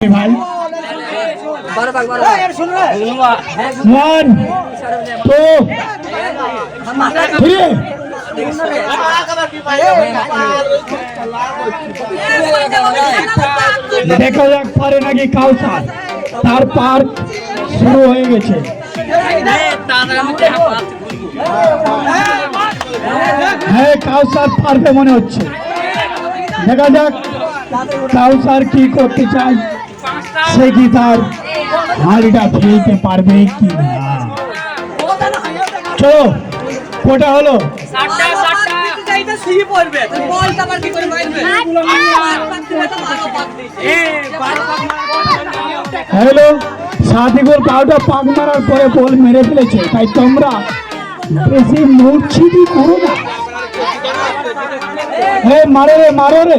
ভাই। One two three. দেখা যাক পারে নাকি কাউসার তার পার্ক শুরু হয়ে গেছে। হ্যাঁ কাউসার পারবে মনে হচ্ছে। দেখা যাক কাউসার কি করতে চায়। সে কি তার হাড়িটা ফেলতে পারবে কি না? চলো কোটা হলো। হ্যালো সাদিকুর বারোটা পাক মারার পরে বল মেরে ফেলেছে তাই তোমরা বেশি মুরছিদি করো না। হে মারো রে মারো রে।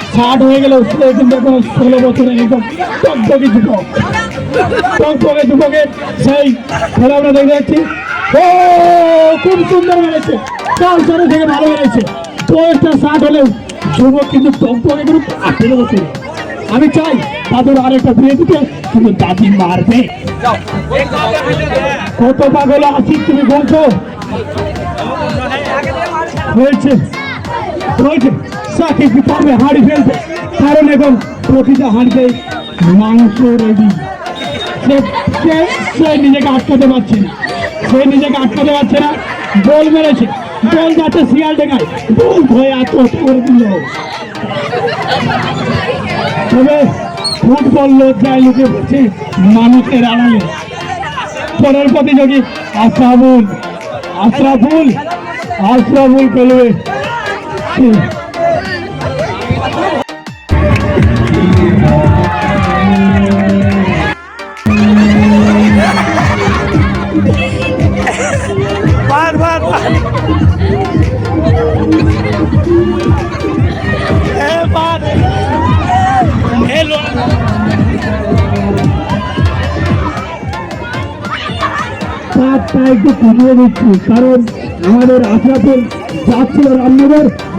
ষাট হয়ে গেল সে কিন্তু এখন ষোলো বছরের একদম টকটকে যুবক টকটকে যুবকের সেই খেলা আমরা দেখতে যাচ্ছি ও, খুব সুন্দর মেরেছে। কাউসারের থেকে ভালো মেরেছে। বয়সটা ষাট হলেও যুবক কিন্তু টকটকে কিন্তু আঠেরো বছর আমি চাই দাদুর আরেকটা বিয়ে দিতে, কিন্তু দাদি মারবে। কত পাগল আছি তুমি বলছো? হয়েছে। পারবে? হাড়ি কারণ এখন প্রতিটা হাড়িতে মাংস রেডি সে নিজেকে আটকাতে পারছে না। সে নিজেকে আটকাতে পারছে না। বল মেরেছে। বল যাচ্ছে শিয়াল ডেকায় বল ভয়ে আত্মহত্যা করে দিল। তবে ফুটবল লজ্জায় লুকে মানুষের আড়ালে। পরের প্রতিযোগী আশরাফুল। আশরাফুল আশরাফুল খেলবে পাঁচটা একটু কমিয়ে দিচ্ছি কারণ আমাদের আশরাফুল যাচ্ছিল রামনগর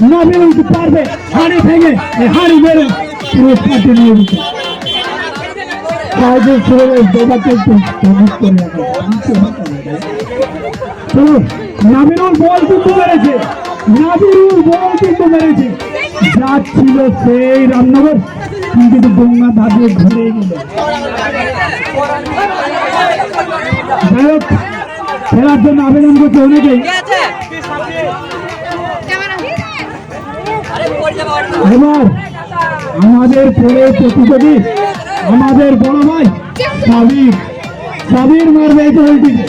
নাবিরুল কি পারবে। হাড়ি ভেঙে হাড়ি মেরে পুরস্কারটি নিয়ে দিতে করে রাখো। চলো নাবিরুল বল কিন্তু মেরেছে। নাবিরুল বল কিন্তু মেরেছে। যাচ্ছিল সেই রামনগর। কিন্তু গঙ্গা ধাপিয়ে ঘুরে গেল। যাই খেলার জন্য আবেদন করছে অনেকেই। এবার আমাদের পরে প্রতিযোগী, আমাদের বড় ভাই সাবির। সাবির মারবে এই দলটিকে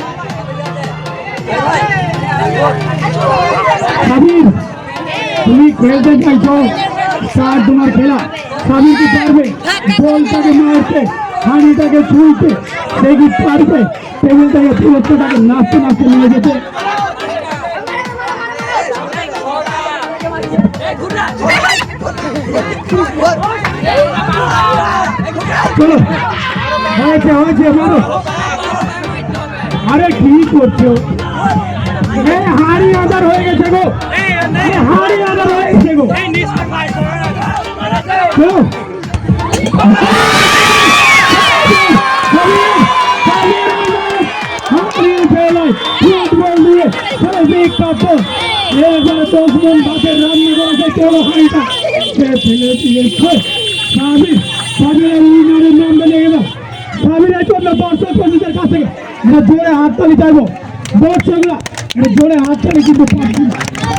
সাবির, তুমি খেলতে চাইছো, স্টার তোমার খেলা। সাবির কি পারবে? বলটাকে মারতে, হাঁড়িটাকে ছুঁইতে সে কি পারবে? টেবিলটাকে পুরোটাকে নাচতে নাচতে নিয়ে যেতে। চলো হয়েছে হয়েছে মারো আরে কি করছ হাড়ি আদার হয়ে গেছে গো হাড়ি আদার হয়ে গেছে গো চলো ফুটবল দিয়ে দশ মন ভাতের রান্না করেছে চলো হাড়িটা সে ফেলে দিয়েছে সাবির সাবিরের উইনারের নাম বেরিয়ে গেল সাবিরের জন্য দর্শক জোরে হাততালি চাইব কিন্তু না।